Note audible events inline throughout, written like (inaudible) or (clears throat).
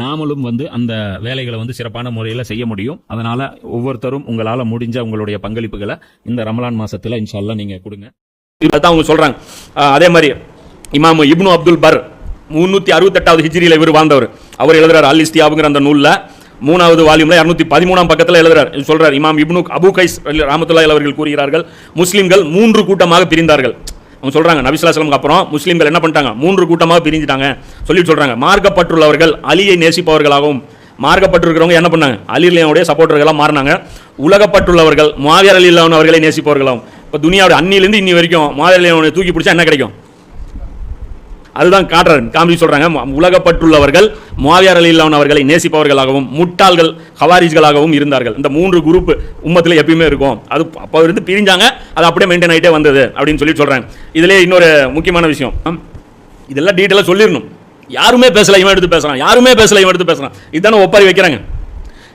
நாமளும் வந்து அந்த வேலைகளை வந்து சிறப்பான முறையில் செய்ய முடியும். அதனால ஒவ்வொருத்தரும் உங்களால் முடிஞ்ச உங்களுடைய பங்களிப்புகளை இந்த ரமலான் மாசத்துல இன்ஷால்லா நீங்க கொடுங்க. அதான் அவங்க சொல்றாங்க. அதே மாதிரி இமாம் இப்னு அப்துல் பர் முந்நூற்றி அறுபத்தெட்டாவது ஹிஜ்ரியில் இவர் வாழ்ந்தவர். அவர் எழுதுறார் அல் இஸ்தியாபுங்கிற அந்த நூலில். மூணாவது வால்யூம்ல இரநூத்தி பதிமூணாம் பக்கத்தில் எழுதுறார். சொல்றார். இமாம் இப்னு அபு கைஸ் ராமத்துல்லாய் அவர்கள் கூறுகிறார்கள் முஸ்லிம்கள் மூன்று கூட்டமாக பிரிந்தார்கள். அவங்க சொல்கிறாங்க நபிசுல்லாஸ்லமுக்கு அப்புறம் முஸ்லீம்கள் என்ன பண்ணிட்டாங்க? மூன்று கூட்டமாக பிரிஞ்சுட்டாங்க. சொல்லிட்டு சொல்கிறாங்க மார்க்கப்பட்டுள்ளவர்கள் அலியை நேசிப்பவர்களாகவும் மார்க்கப்பட்டிருக்கிறவங்க என்ன பண்ணாங்க? அலிலையோடைய சப்போர்ட்டர்களாக மாறினாங்க. உலகப்பட்டுள்ளவர்கள் மாவியர் அலி அவர்களை நேசிப்பவர்களாகவும். இப்போ துனியாவோட அன்னிலேருந்து இன்னி வரைக்கும் மாவியர் அலியனுடைய தூக்கி பிடிச்சா என்ன கிடைக்கும்? அதுதான் காட்டுறாரு காமிச்சு சொல்றாங்க. உலகப்பட்டுள்ளவர்கள் மாவியார் அலில்லான் அவர்களை நேசிப்பவர்களாகவும் முட்டாள்கள் ஹவாரிஜ்களாகவும் இருந்தார்கள். இந்த மூன்று குரூப் உம்மத்தில் எப்பயுமே இருக்கும். அது அப்போ இருந்து பிரிஞ்சாங்க. அது அப்படியே மெயின்டைன் ஆகிட்டே வந்தது அப்படின்னு சொல்லி சொல்றாங்க. இதிலே இன்னொரு முக்கியமான விஷயம். இதெல்லாம் டீட்டெயிலாக சொல்லிடணும். யாருமே பேசல இவன் எடுத்து பேசுகிறான் யாருமே பேசல இவன் எடுத்து பேசுகிறான் இதுதானே ஒப்பாரி வைக்கிறாங்க.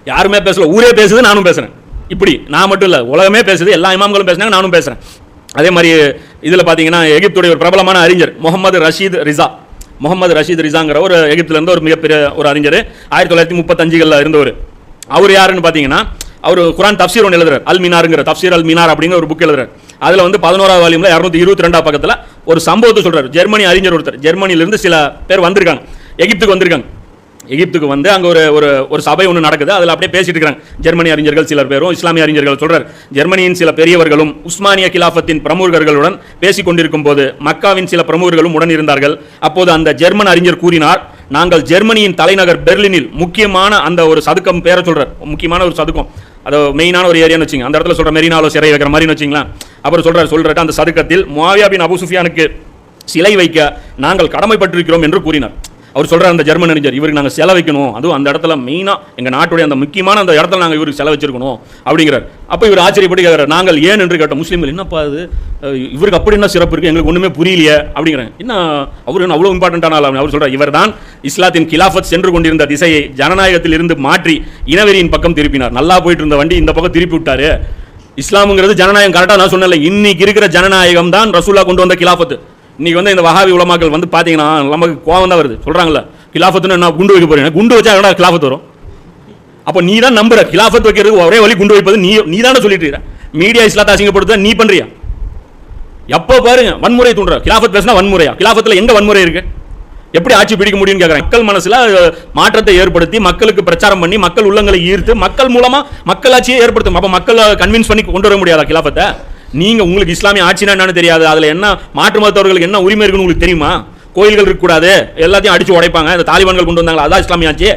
யாருமே பேசல ஊரே பேசுது நானும் பேசுறேன். இப்படி நான் மட்டும் இல்லை உலகமே பேசுது எல்லா இமாம்களும் பேசுனாங்க நானும் பேசுறேன். அதே மாதிரி இதில் பார்த்தீங்கன்னா எகிப்துடைய ஒரு பிரபலமான அறிஞர் Muhammad Rashid Rida. Muhammad Rashid ரிசாங்கிற ஒரு எகிப்துலேருந்து ஒரு மிகப்பெரிய ஒரு அறிஞர். ஆயிரத்தி தொள்ளாயிரத்தி முப்பத்தஞ்சுகளில் இருந்தவர். அவர் யாருன்னு பார்த்தீங்கன்னா அவர் குரான் தப்சீர் ஒன்று எழுதுறார் அல் மினாருங்கிற தப்சீர் அல் மினார் அப்படிங்கிற ஒரு புக் எழுதுறார். அதில் வந்து பதினோராவது வால்யூம்ல இரநூத்தி இருபத்தி ரெண்டாம் பக்கத்தில் ஒரு சம்பவத்தை சொல்கிறார் ஜெர்மனி அறிஞர் ஒருத்தர். ஜெர்மனிலேருந்து சில பேர் வந்திருக்காங்க. எகிப்துக்கு வந்திருக்காங்க. எகிப்துக்கு வந்து அங்கே ஒரு ஒரு ஒரு சபை ஒன்று நடக்குது. அதில் அப்படியே பேசிட்டு இருக்கிறாங்க ஜெர்மனி அறிஞர்கள் சிலர் பேரும் இஸ்லாமிய அறிஞர்கள் சொல்கிறார் ஜெர்மனியின் சில பெரியவர்களும் உஸ்மானிய கிலாஃபத்தின் பிரமுகர்களுடன் பேசிக் கொண்டிருக்கும் போது மக்காவின் சில பிரமுகர்களும் உடன் இருந்தார்கள். அப்போது அந்த ஜெர்மன் அறிஞர் கூறினார் நாங்கள் ஜெர்மனியின் தலைநகர் பெர்லினில் முக்கியமான அந்த ஒரு சதுக்கம் பேரை சொல்கிறார் முக்கியமான ஒரு சதுக்கம். அது மெயினான ஒரு ஏரியான்னு வச்சுங்க. அந்த இடத்துல சொல்கிற மெரினாலோ சிறை வைக்கிற மாதிரின்னு வச்சுங்களேன். அப்புறம் சொல்கிறார் சொல்றாரு அந்த சதுக்கத்தில் முவாவியா பின் சிலை வைக்க நாங்கள் கடமைப்பட்டிருக்கிறோம் என்று கூறினார். அவர் சொல்கிறார் அந்த ஜெர்மன் அறிஞர் இவருக்கு நாங்கள் செலவைக்கணும் அதுவும் அந்த இடத்துல மெயினாக எங்கள் நாட்டுடைய அந்த முக்கியமான அந்த இடத்துல நாங்கள் இவருக்கு செலவச்சிருக்கணும் அப்படிங்கிறார். அப்போ இவர் ஆச்சரியப்பட்டு கேட்குறாரு நாங்கள் ஏன்? என்று கேட்டோம். முஸ்லீம்கள் என்னப்பா அது இவருக்கு அப்படி என்ன சிறப்பு இருக்குது எங்களுக்கு ஒன்றுமே புரியலையே. அப்படிங்கிறேன் என்ன அவர் என்ன அவ்வளோ இம்பார்ட்டன்டான ஆள் அவர் சொல்கிறார் இவர் தான் இஸ்லாத்தின் கிலாஃபத் சென்று கொண்டிருந்த திசையை ஜனநாயகத்தில் இருந்து மாற்றி இனவெறியின் பக்கம் திருப்பினார். நல்லா போயிட்டு இருந்த வண்டி இந்த பக்கம் திருப்பி விட்டாரு. இஸ்லாமுங்கிறது ஜனநாயகம் கரெக்டாக நான் சொன்னல இன்னைக்கு இருக்கிற ஜனநாயகம் தான் ரசூலா கொண்டு வந்த கிலாஃபத்து. இன்னைக்கு வந்து இந்த வஹாபி உலமாக்கள் வந்து பார்த்தீங்கன்னா நமக்கு கோவம் தான் வருது. சொல்கிறாங்களே கிலாஃபத்துன்னு என்ன குண்டு வைக்க போறீங்க? குண்டு வச்சா என்ன கிலாஃபத் வரும்? அப்போ நீ தான் நம்புற கிலாஃபத் வைக்கிறதுக்கு ஒரே வழி குண்டு வைப்பது நீ நீ தானே சொல்லிட்டு மீடியா இஸ்லாத்தை அசிங்கப்படுத்த நீ பண்றியா? எப்போ பாருங்க வன்முறை தூண்டுற. கிலாஃபத் பேசினா வன்முறையா? கிலாஃபத்தில் எங்க வன்முறை இருக்கு? எப்படி ஆட்சி பிடிக்க முடியும்னு கேட்குறேன் மக்கள் மனசில் மாற்றத்தை ஏற்படுத்தி மக்களுக்கு பிரச்சாரம் பண்ணி மக்கள் உள்ளங்களை ஈர்த்து மக்கள் மூலமாக மக்களாட்சியை ஏற்படுத்தும். அப்போ மக்களை கன்வின்ஸ் பண்ணி கொண்டு வர முடியாதா கிலாஃபத்தை? நீங்கள் உங்களுக்கு இஸ்லாமிய ஆட்சினா என்னன்னு தெரியாது. அதில் என்ன மாற்று மதத்தவர்களுக்கு என்ன உரிமை இருக்குன்னு உங்களுக்கு தெரியுமா? கோயில்கள் இருக்கக்கூடாது. எல்லாத்தையும் அடித்து உடைப்பாங்க. இந்த தாலிபான்கள் கொண்டு வந்தாங்களா? அதான் இஸ்லாமிய ஆட்சி.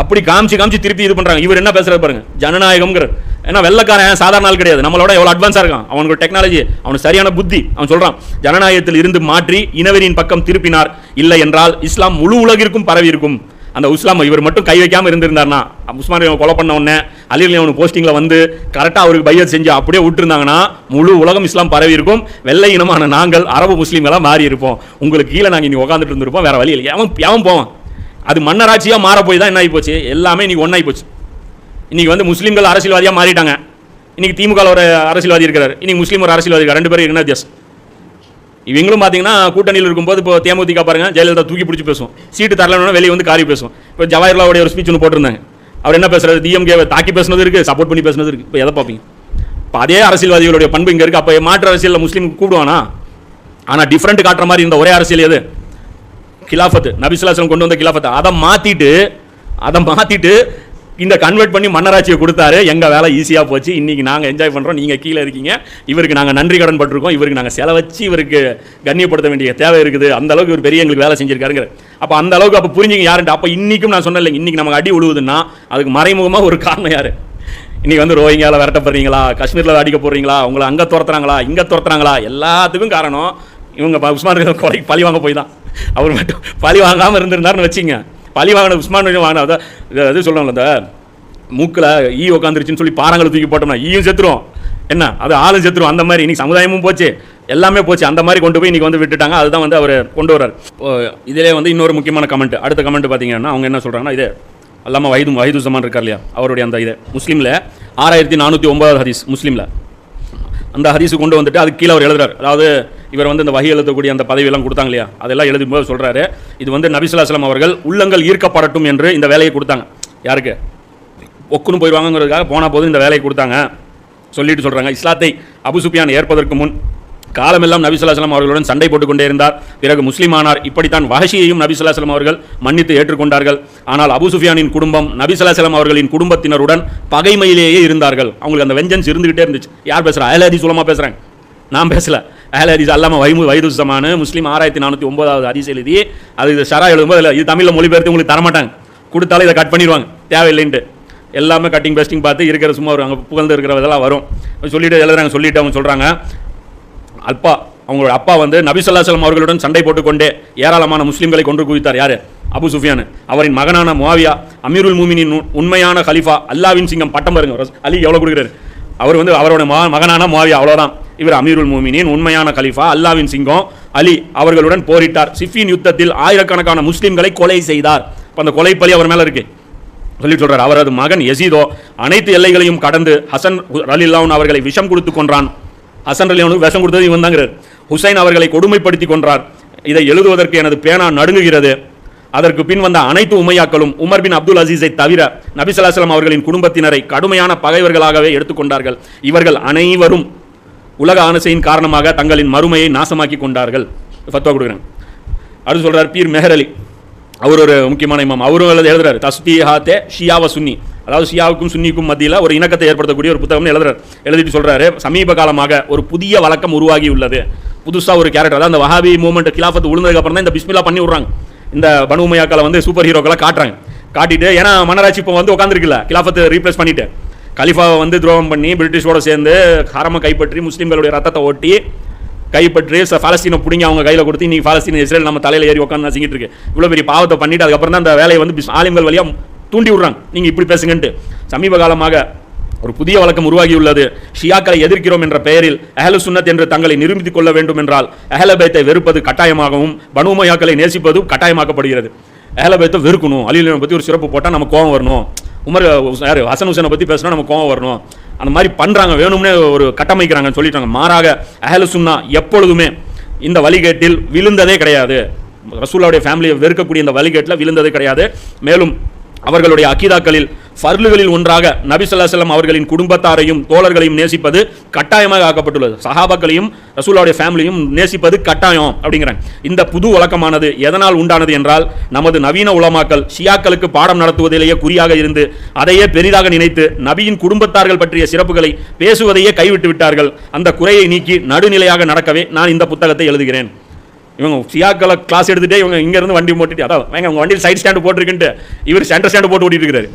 அப்படி காமிச்சு காமிச்சு திருப்பி இது பண்ணுறாங்க இவர் என்ன பேசுறாரு பாருங்க. ஜனநாயகம்ங்கிற ஏன்னா வெள்ளக்காரன் சாதாரண ஆள் கிடையாது. நம்மளோட எவ்வளோ அட்வான்ஸாக இருக்கான். அவனுக்கு டெக்னாலஜி அவனுக்கு சரியான புத்தி. அவன் சொல்கிறான் ஜனநாயகத்தில் இருந்து மாற்றி இனவெறியின் பக்கம் திருப்பினார். இல்லை என்றால் இஸ்லாம் முழு உலகிற்கும் பரவி இருக்கும் அந்த உஸ்லாம் இவர் மட்டும் கை வைக்காமல் இருந்திருந்தார்னா உஸ்மான் கொலை பண்ண உடனே அலில் அவனு போஸ்டிங்கில் வந்து கரெக்டாக அவருக்கு பையத் செஞ்சு அப்படியே விட்டுருந்தாங்கன்னா முழு உலகம் இஸ்லாம் பரவி இருக்கும். வெள்ளை இனமான நாங்கள் அரபு முஸ்லீம்களாக மாறி இருப்போம். உங்களுக்கு கீழே நாங்கள் இனி உட்காந்துட்டு இருந்திருப்போம் வேறு வழி இல்லை எவன் எவன் போவான். அது மன்னராட்சியாக மாற போய் தான் என்ன ஆகி போச்சு எல்லாமே இன்னைக்கு ஒன்றாகி போச்சு இன்றைக்கி வந்து முஸ்லீம்கள் அரசியல்வாதியாக மாறிட்டாங்க. இன்றைக்கி திமுக ஒரு அரசியல்வாதி இருக்கிறார். இன்றைக்கி முஸ்லீம் ஒரு அரசியல்வாதி ரெண்டு பேரும் என்ன வித்தியாசம்? இவங்களும் பார்த்தீங்கன்னா கூட்டணியில் இருக்கும்போது இப்போ தேமுதிக பாருங்க ஜெயலலிதா தூக்கி பிடிச்சி பேசும். சீட்டு தரலன்னா வெளியே வந்து காரி பேசும். இப்போ ஜவஹர்லாவுடைய ஒரு ஸ்பீச் ஒன்று போட்டிருந்தாங்க. அவர் என்ன பேசுறாரு? டிஎம்கே தாக்கி பேசுனது இருக்கு சப்போர்ட் பண்ணி பேசுனது இருக்கு. இப்போ எதை பார்ப்பீங்க? இப்போ அதே அரசியல்வாதிகளுடைய பண்பு இங்கே இருக்கு. அப்போ மாற்று அரசியலில் முஸ்லீம் கூப்பிடுவானா? ஆனால் டிஃப்ரெண்ட் காட்டுற மாதிரி இந்த ஒரே அரசியல் எது? கிலாஃபத்து. நபிசுல்லாசலம் கொண்டு வந்த கிலாஃபத்தை. அதை மாற்றிட்டு அதை மாற்றிட்டு இந்த கன்வெர்ட் பண்ணி மன்னராட்சியை கொடுத்தாரு. எங்கள் வேலை ஈஸியாக போச்சு. இன்னைக்கு நாங்கள் என்ஜாய் பண்ணுறோம் நீங்கள் கீழே இருக்கீங்க. இவருக்கு நாங்கள் நன்றி கடன் பட்டிருக்கோம். இவருக்கு நாங்கள் செலவச்சு இவருக்கு கண்ணியப்படுத்த வேண்டிய தேவை இருக்குது. அந்த அளவுக்கு இவர் பெரிய எங்களுக்கு வேலை செஞ்சிருக்காருங்கிற அப்போ அந்த அளவுக்கு அப்போ புரிஞ்சுங்க யாருன்ட்டு. அப்போ இன்றைக்கும் நான் சொன்னேன் இல்லைங்க. இன்றைக்கி நமக்கு அடி உழுவுதுன்னா அதுக்கு மறைமுகமாக ஒரு காரணம் யார்? இன்றைக்கி வந்து ரோஹிங்கால விரட்டப்படுறீங்களா காஷ்மீரில் அடிக்க போகிறீங்களா உங்களை அங்கே துரத்துறாங்களா? இங்கே துரத்துறாங்களா? எல்லாத்துக்கும் காரணம் இவங்க உஸ்மான் கொலைக்கு பழி வாங்க போய் தான். அவர் மட்டும் பழி வாங்காமல் இருந்திருந்தாருன்னு வச்சுங்க பழி வாங்கின உஸ்மான் வாங்கினா அதான் இது- இது இந்த மூக்கில் ஈ உட்காந்துருச்சுன்னு சொல்லி பாறாங்களை தூக்கி போட்டோம்னா ஈயும் செத்துரும். என்ன? அது ஆளும் செத்துரும். அந்த மாதிரி இன்னைக்கு சமுதாயமும் போச்சு. எல்லாமே போச்சு. அந்த மாதிரி கொண்டு போய் இன்றைக்கி வந்து விட்டுட்டாங்க. அதுதான் வந்து அவர் கொண்டு வர்றார். இப்போ இதிலே வந்து இன்னொரு முக்கியமான கமெண்ட் அடுத்த கமெண்ட் பார்த்தீங்கன்னா அவங்க என்ன சொல்கிறாங்கன்னா இது அல்லாமல் வயது வயது சமான் இருக்கார் இல்லையா? அவருடைய அந்த இது முஸ்லீமில் ஆறாயிரத்தி நானூற்றி ஒன்பதாவது ஹதீஸ் முஸ்லீமில். அந்த ஹரிசு கொண்டு வந்துட்டு அதுக்கு கீழே அவர் எழுதுறாரு. அதாவது இவர் வந்து இந்த வகை எழுதக்கூடிய அந்த பதவியெல்லாம் கொடுத்தாங்க இல்லையா? அதெல்லாம் எழுதும்போது சொல்கிறாரு இது வந்து நபிசுல்லாஸ்லாம் அவர்கள் உள்ளங்கள் ஈர்க்கப்படட்டும் என்று இந்த வேலையை கொடுத்தாங்க. யாருக்கு? ஒக்குன்னு போயிடுவாங்கிறதுக்காக போன போது இந்த வேலையை கொடுத்தாங்க. சொல்லிட்டு சொல்கிறாங்க இஸ்லாத்தை அபுசுபியான் ஏற்பதற்கு முன் காலமெல்லாம் நபிசுல்லாஸ்லாம் அவர்களுடன் சண்டை போட்டுக்கொண்டே இருந்தார். பிறகு முஸ்லிமானார். இப்படித்தான் வஹஷியையும் நபிசுல்லாஸ்லாம் அவர்கள் மன்னித்து ஏற்றுக்கொண்டார்கள். ஆனால் அபு சுஃபியானின் குடும்பம் நபிசுல்லாஸ்லாம் அவர்களின் குடும்பத்தினருடன் பகைமையிலேயே இருந்தார்கள். அவங்களுக்கு அந்த வெஞ்சன்ஸ் இருந்துகிட்டே இருந்துச்சு. யார் பேசுகிறா அயலாதி சுலமாக பேசுகிறேன் நான் பேசல. அஹல் ஹதீஸ் அல்லாம வைமு வைதுசமான முஸ்லீம் ஆறாயிரத்தி நானூற்றி ஒன்பதாவது ஹதீஸ் எழுதி அது இது ஷரா எழுதும்போது இல்லை இது தமிழில் மொழிபெயர்த்து உங்களுக்கு தரமாட்டாங்க. கொடுத்தாலும் இதை கட் பண்ணிடுவாங்க. தேவையில்லைன்ட்டு. எல்லாமே கட்டிங் பேஸ்டிங் பார்த்து இருக்கிற சும்மா ஒரு அங்கே புகழ்ந்து இருக்கிறதெல்லாம் வரும். சொல்லிட்டு எழுதுறாங்க சொல்லிட்டு அவங்க சொல்கிறாங்க அப்பா அவங்களோட அப்பா வந்து நபி செல்லம் அவர்களுடன் சண்டை போட்டுக்கொண்டே ஏராளமான முஸ்லீம்களை கொன்று குவித்தார். யார்? அபு சுஃபியான். அவரின் மகனான முவாவியா அமீருல் மூமினின் உண்- உண்மையான ஹலிஃபா அல்லாவின் சிங்கம். பட்டம் பாருங்க ரஸ்- அலி எவ்வளோ கொடுக்குறாரு? அவர் வந்து அவரோட மக- மகனான முவாவியா அவ்வளோதான் இவர் அமீருல் மூமினின் உண்மையான கலிஃபா அல்லாவின் சிங்கம். அலி அவர்களுடன் போரிட்டார். சிஃபின் யுத்தத்தில் ஆயிரக்கணக்கான முஸ்லீம்களை கொலை செய்தார். இப்போ அந்த கொலை பலி அவர் மேலே இருக்கு. சொல்லி சொல்றார் அவரது மகன் எசீதோ அனைத்து எல்லைகளையும் கடந்து ஹசன் ரலில்லாவுன் அவர்களை விஷம் கொடுத்து கொன்றான். ஹசன் ரலிலாவுனுக்கு விஷம் கொடுத்தது இவன் தாங்கிறார் ஹுசைன் அவர்களை கொடுமைப்படுத்தி கொன்றார். இதை எழுதுவதற்கு எனது பேனா நடுங்குகிறது. அதற்கு பின் வந்த அனைத்து உமையாக்களும் உமர் பின் அப்துல் அசீஸை தவிர நபிசல்லாஸ்லாம் அவர்களின் குடும்பத்தினரை கடுமையான பகைவர்களாகவே எடுத்துக்கொண்டார்கள். இவர்கள் அனைவரும் உலக ஆனசையின் காரணமாக தங்களின் மறுமையை நாசமாக்கி கொண்டார்கள். ஃபத்வா கொடுக்குறேன். அடுத்து சொல்கிறார் பீர் மெஹர் அலி. அவர் ஒரு முக்கியமான இமாம். அவரும் எழுத எழுதுறாரு தஸ்பீஹாத்தே ஷியாவ சுன்னி. அதாவது ஷியாவுக்கும் சுன்னிக்கும் மத்தியில் ஒரு இணக்கத்தை ஏற்படுத்தக்கூடிய ஒரு புத்தகம்னு எழுதுறாரு எழுதிட்டு சொல்கிறாரு சமீப காலமாக ஒரு புதிய வழக்கம் உருவாகி உள்ளது. புதுசாக ஒரு கேரக்டர் அதாவது அந்த வஹாபி மூமெண்ட் கிலாஃபத் விழுந்ததுக்கு அப்புறம் தான் இந்த பிஸ்மிலா பண்ணி விடுறாங்க. இந்த பனு உமையாக்களை வந்து சூப்பர் ஹீரோக்களை காட்டுறாங்க. காட்டிட்டு ஏன்னா மன்னராட்சி இப்போ வந்து உட்காந்துருக்குல்ல கிலாஃபத்தை ரீப்ளேஸ் பண்ணிட்டு. கலிஃபாவை வந்து துரோகம் பண்ணி பிரிட்டிஷோட சேர்ந்து ஹரமை கைப்பற்றி முஸ்லீம்களுடைய ரத்தத்தை ஓட்டி கைப்பற்றி ச- பாலஸ்தீனை பிடிங்கி அவங்க கையில் கொடுத்து இன்னைக்கு பாலஸ்தீன இஸ்ரேல் நம்ம தலையில் ஏறி உட்காந்து நசிக்கிட்டு இருக்கு. இவ்வளோ பெரிய பாவத்தை பண்ணிட்டு அதுக்கப்புறம் தான் அந்த வேலையை வந்து ஆலிம்கள் வழியா தூண்டி விடுறாங்க. நீங்கள் இப்படி பேசுங்கன்ட்டு. சமீப காலமாக ஒரு புதிய வழக்கம் உருவாகியுள்ளது. ஷியாக்களை எதிர்க்கிறோம் என்ற பெயரில் அஹல சுன்னத் என்று தங்களை நிரூபித்துக் கொள்ள வேண்டும் என்றால் அஹலபேத்தை வெறுப்பது கட்டாயமாகவும் பனுமையாக்களை நேசிப்பதும் கட்டாயமாக்கப்படுகிறது. அஹலபேத்தை வெறுக்கணும். அலிலினை பற்றி ஒரு சிறப்பு போட்டால் நம்ம கோவம் வரணும். உமர் யார் ஹசன் ஹுசனை பற்றி பேசினா நம்ம கோவம் வரணும். அந்த மாதிரி பண்ணுறாங்க வேணும்னே ஒரு கட்டமைக்கிறாங்கன்னு சொல்லிட்டாங்க. மாறாக அஹலு சுன்னா எப்பொழுதுமே இந்த வழிகேட்டில் விழுந்ததே கிடையாது. ரசூல்லாவுடைய ஃபேமிலியை வெறுக்கக்கூடிய இந்த வழிகேட்டில் விழுந்ததே கிடையாது. மேலும் அவர்களுடைய அக்கீதாக்களில் ஃபர்லுகளில் ஒன்றாக நபி செல்லம் அவர்களின் குடும்பத்தாரையும் தோழர்களையும் நேசிப்பது கட்டாயமாக ஆக்கப்பட்டுள்ளது. சஹாபாக்களையும் ரசூலாவுடைய ஃபேமிலியும் நேசிப்பது கட்டாயம் அப்படிங்கிறாங்க. இந்த புது வழக்கமானது எதனால் உண்டானது என்றால் நமது நவீன உலமாக்கள் ஷியாக்களுக்கு பாடம் நடத்துவதிலேயே குறியாக இருந்து அதையே பெரிதாக நினைத்து நபியின் குடும்பத்தார்கள் பற்றிய சிறப்புகளை பேசுவதையே கைவிட்டு விட்டார்கள். அந்த குறையை நீக்கி நடுநிலையாக நடக்கவே நான் இந்த புத்தகத்தை எழுதுகிறேன். இவங்க சியாக்களை கிளாஸ் எடுத்துகிட்டே இவங்க இங்கேருந்து வண்டி போட்டுட்டு அதான் வேங்க உங்கள் வண்டியில் சைட் ஸ்டாண்டு போட்டிருக்குன்ட்டு இவர் சென்டர் ஸ்டாண்டு போட்டு ஓட்டிட்டு இருக்காரு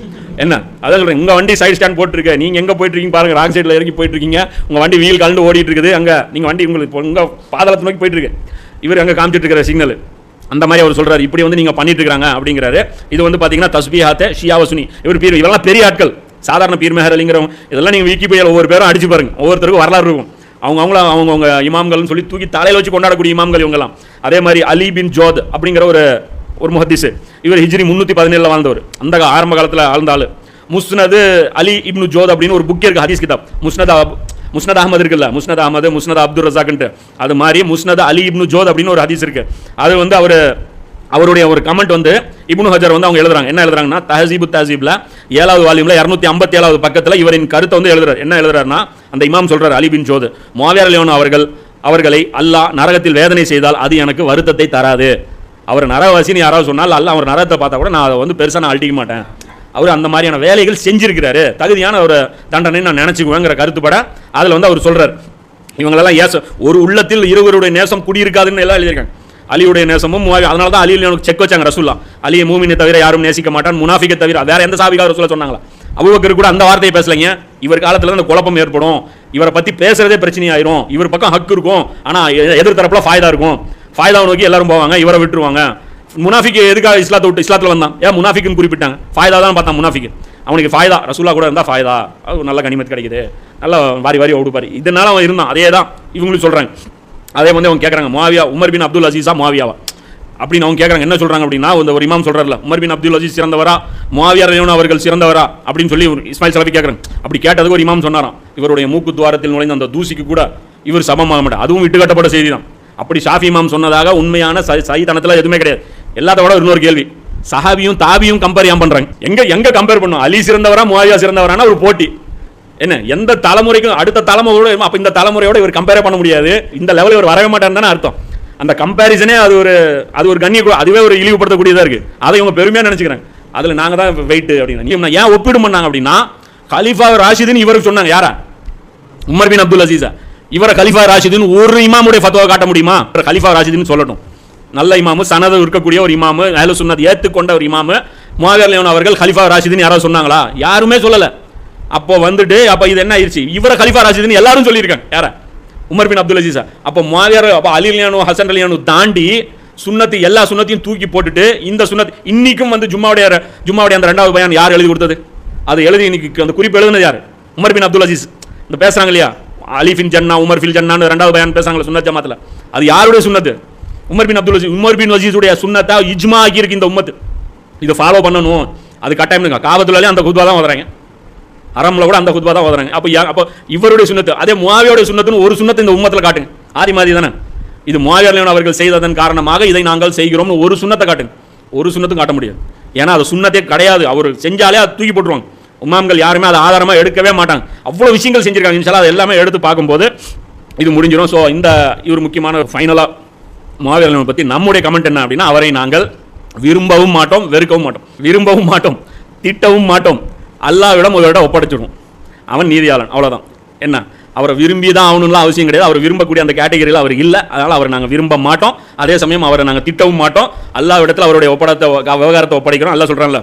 என்ன? அதான் சொல்றேன் உங்கள் வண்டி சைட் ஸ்டாண்ட் போட்டிருக்கு நீங்கள் எங்கே போயிட்டுருக்கீங்க இருக்கீங்க ராங் சைடில் இறங்கி போயிட்டுருக்கீங்க உங்கள் வண்டி வீல் கலந்து ஓடிட்டு இருக்குது அங்கே நீங்கள் வண்டி உங்களுக்கு உங்கள் பாதாளத்து நோக்கி போயிட்டுருக்கு. இவர் அங்கே காமிச்சிட்டு இருக்கிற சிக்னல் அந்த மாதிரி அவர் சொல்கிறார் இப்படி வந்து நீங்கள் பண்ணிட்டு இருக்கிறாங்க அப்படிங்கிறாரு. இது வந்து பார்த்தீங்கன்னா தஸ்பிஹாத்தே ஷியாவசுனி இவர் பீர் இவெல்லாம் பெரிய ஆட்கள். சாதாரண பீர் மெஹர் அலிங்கிறவங்க. இதெல்லாம் நீங்கள் விக்கி போய் ஒவ்வொரு பேரும் அடிச்சு பாருங்க. ஒவ்வொருத்தருக்கும் வரலாறு இருக்கும். அவங்க அவங்கள அவங்கவுங்க இமாம்கள்னு சொல்லி தூக்கி தலையில் வச்சு கொண்டாடக்கூடிய இமாம்கள் இவங்கெல்லாம். அதே மாதிரி அலி பின் ஜோத் அப்படிங்கிற ஒரு ஒரு முஹத்திஸ். இவர் ஹிஜ்ரி முந்நூற்றி பதினேழில் வாழ்ந்தவர். அந்த ஆரம்ப காலத்தில் ஆழ்ந்த முஸ்னது அலி இப்னு ஜோத் அப்படின்னு ஒரு புக் இருக்கு ஹதீஸ் கிதாப். முஸ்னத் முஸ்னத் அஹமது இருக்குல்ல முஸ்னத் அஹமது முஸ்னத் அப்துல் ரசாக்ன்ட்டு அது மாதிரி முஸ்னத் அலி இப்னு ஜோத் அப்படின்னு ஒரு ஹதீஸ் இருக்குது அது வந்து அவர் அவருடைய ஒரு கமெண்ட் வந்து இப்னு ஹஜர் வந்து அவங்க எழுதுறாங்க. என்ன எழுதுறாங்கன்னா தஹசீபு தஹசீப்ல ஏழாவது வால்யூமில் இரநூத்தி ஐம்பத்தி ஏழாவது பக்கத்தில் இவரின் கருத்தை வந்து எழுதுறாரு. என்ன எழுதுறாருன்னா அந்த இமாம் சொல்கிறார் அலிபின் ஜோது மாவியார் லியோன் அவர்கள் அவர்களை அல்லாஹ் நரகத்தில் வேதனை செய்தால் அது எனக்கு வருத்தத்தை தராது. அவர் நரவாசின்னு யாராவது சொன்னால் அல்லாஹ் அவர் நரகத்தை பார்த்தா கூட நான் அதை வந்து பெருசாக நான் அழட்டிக்க மாட்டேன். அவர் அந்த மாதிரியான வேலைகள் செஞ்சிருக்கிறாரு. தகுதியான ஒரு தண்டனை நான் நினச்சிக்குவேங்கிற கருத்துப்பட அதில் வந்து அவர் சொல்கிறார் இவங்களெல்லாம் ஏச ஒரு உள்ளத்தில் இருவருடைய நேசம் குடியிருக்காதுன்னு எல்லாம் எழுதியிருக்காங்க. அலியுடைய நேசமும் அதனால தான் அலியில் எனக்கு செக் வச்சாங்க ரசூல்லா அலியை மூமினை தவிர யாரும் நேசிக்க மாட்டான் முனாஃபிக்கை தவிர வேற எந்த சாபிக்காக ரசூலா சொன்னாங்களா? அபுபக்கர் கூட அந்த வார்த்தையை பேசலைங்க. இவர் காலத்தில் அந்த குழப்பம் ஏற்படும். இவரை பற்றி பேசுகிறதே பிரச்சனையாயிரும். இவர் பக்கம் ஹக் இருக்கும். ஆனால் எ- எதிர்த்தரப்புல ஃபாய்தா இருக்கும். ஃபாய்தாவை நோக்கி எல்லாரும் போவாங்க. இவரை விட்டுருவாங்க. முனாஃபிக்கு எதுக்காக இஸ்லாத்தை விட்டு இஸ்லாத்தில் வந்தான்? ஏன் முனாஃபிக்குன்னு குறிப்பிட்டாங்க? ஃபாய்தா தான் பார்த்தான் முனாஃபிக்கு. அவனுக்கு ஃபாய்தா ரசூலா கூட இருந்தால் ஃபாய்தா. அது நல்ல கனிமத் கிடைக்குது. நல்லா வாரி வாரி ஓடுப்பார் இதனால அவன் இருந்தான். அதே தான் இவங்களும் சொல்கிறாங்க அதே வந்து அவங்க கேட்குறாங்க மாவியா உமர் பின் அப்துல் அசீஸா மாவியாவா அப்படின்னு அவங்க கேட்குறாங்க என்ன சொல்கிறாங்க அப்படின்னா இந்த ஒரு இமாம் சொல்கிறார்ல உமர் பின் அப்துல் அஜீஸ் சிறந்தவரா முவாவியார் ரலியல்லாஹு அவர்கள் சிறந்தவரா அப்படின்னு சொல்லி இஸ்மாயில் சலபி கேட்குறாங்க அப்படி கேட்டதுக்கு ஒரு இமாம் சொன்னாராம். இவருடைய மூக்கு துவாரத்தில் நுழைந்த அந்த தூசிக்கு கூட இவர் சமமாக மாட்டார். அதுவும் விட்டுக்கட்டப்பட்ட செய்தி தான் அப்படி ஷாஃபி இமாம் சொன்னதாக உண்மையான சை சைத்தனத்தில் எதுவுமே கிடையாது. எல்லாத்த விட இன்னொரு கேள்வி. சஹாபியும் தாபியும் கம்பேர் ஏன் பண்ணுறாங்க எங்கே எங்கே கம்பேர் பண்ணும்? அலி சிறந்தவரா முவாவியா சிறந்தவரான ஒரு போட்டி. என்ன எந்த தலைமுறைக்கும் அடுத்த தலைமுறையோட அப்போ இந்த தலைமுறையோட இவர் கம்பேரே பண்ண முடியாது. இந்த லெவலில் இவர் வரவே மாட்டார் தானே அர்த்தம். அந்த கம்பேரிசனே அது ஒரு அது ஒரு கண்ணிய அதுவே ஒரு இழிவுபடுத்தக்கூடியதாக இருக்குது அதை இவங்க பெருமையாக நினச்சிக்கிறேன் அதில் நாங்கள் தான் வெயிட்டு அப்படின்னு ஏன் ஒப்பிடும் பண்ணாங்க அப்படின்னா கலிஃபா ராஷிதுன்னு இவருக்கு சொன்னாங்க. யாரா? உமர் பின் அப்துல் அசீஸா. இவரை கலிஃபா ராஷிதுன்னு ஒரு இமாமுடைய ஃபத்வா காட்ட முடியுமா? இவரை கலிஃபா ராஷிதுன்னு சொல்லட்டும். நல்ல இமாமு சனது இருக்கக்கூடிய ஒரு இமாமு வேலை சொன்னது ஏற்றுக்கொண்ட ஒரு இமாமு முவாவியர் லியோன் அவர்கள் கலிஃபா ராஷிதுன்னு யாராவது சொன்னாங்களா? யாருமே சொல்லலை. அப்போ வந்துட்டு அப்போ இது என்ன ஆயிருச்சு? இவரை கலிஃபா ராஷிதுன்னு எல்லாரும் சொல்லியிருக்காங்க. யாரை? உமர் பின் அப்துல் அசீஸா. அப்போ மாதியார் அப்போ அலிலியானு ஹசன் அலியானு தாண்டி சுண்ணத்து எல்லா சுண்ணத்தையும் தூக்கி போட்டுட்டு இந்த சுண்ணத் இன்னைக்கும் வந்து ஜும்மாவுடைய ஜும்மாவுடைய அந்த ரெண்டாவது பயான் யார் எழுதி கொடுத்தது? அது எழுதி இன்னைக்கு அந்த குறிப்பு எழுதுனது யார்? உமர் பின் அப்துல் அஜிஸ் இந்த பேசுறாங்க இல்லையா? அலி ஃபின் ஜன்னா உமர் ஃபில் ஜன்னான்னு ரெண்டாவது பையன் பேசுறாங்களே சுண்ணத் ஜமாத்துல. அது யாருடைய சுண்ணத்து Umar bin Abdul Aziz Umar bin அசீஸுடைய சுன்னத்தா இஜ்மா ஆக்கி இந்த உம்மத்து. இதை ஃபாலோ பண்ணணும். அது கட்டாயம் இருங்க காபத்துலாலே அந்த குத்வா தான் வர்றாங்க. அறமில் கூட அந்த குத்பா தான் ஓதுறாங்க. அப்போ அப்போ இவருடைய சுண்ணத்து அதே மாவியோடைய சுண்ணத்துன்னு ஒரு சுண்ணத்தை இந்த உம்மத்தில் காட்டுங்க. ஆதி மாதிரி தானே? இது முவாவியர் அவர்கள் செய்ததன் காரணமாக இதை நாங்கள் செய்கிறோம்னு ஒரு சுண்ணத்தை காட்டுங்க. ஒரு சுண்ணத்தும் காட்ட முடியாது. ஏன்னா அது சுண்ணத்தே கிடையாது. அவர் செஞ்சாலே அது தூக்கி போட்டுருவாங்க. உமாம்கள் யாருமே அதை ஆதாரமாக எடுக்கவே மாட்டாங்க. அவ்வளோ விஷயங்கள் செஞ்சுருக்காங்க. இன்ஷால்லா அது எல்லாமே எடுத்து பார்க்கும்போது இது முடிஞ்சிடும் ஸோ இந்த இவர் முக்கியமான ஃபைனலாக மாவீரனை பற்றி நம்முடைய கமெண்ட் என்ன அப்படின்னா அவரை நாங்கள் விரும்பவும் மாட்டோம் வெறுக்கவும் மாட்டோம். விரும்பவும் மாட்டோம். திட்டவும் மாட்டோம். அல்லாவிடம் ஒரு இடம் ஒப்படைச்சிடும் அவன் நீதியாளன் அவ்வளோதான் என்ன? அவரை விரும்பி தான் ஆகணும்லாம் அவசியம் கிடையாது. அவர் விரும்பக்கூடிய அந்த கேட்டகரியில் அவர் இல்லை. அதனால் அவரை நாங்கள் விரும்ப மாட்டோம். அதே சமயம் அவரை நாங்கள் திட்டவும் மாட்டோம். அல்லாவிடத்தில் அவருடைய ஒப்படத்தை விவகாரத்தை ஒப்படைக்கிறோம். அல்ல சொல்கிறான்ல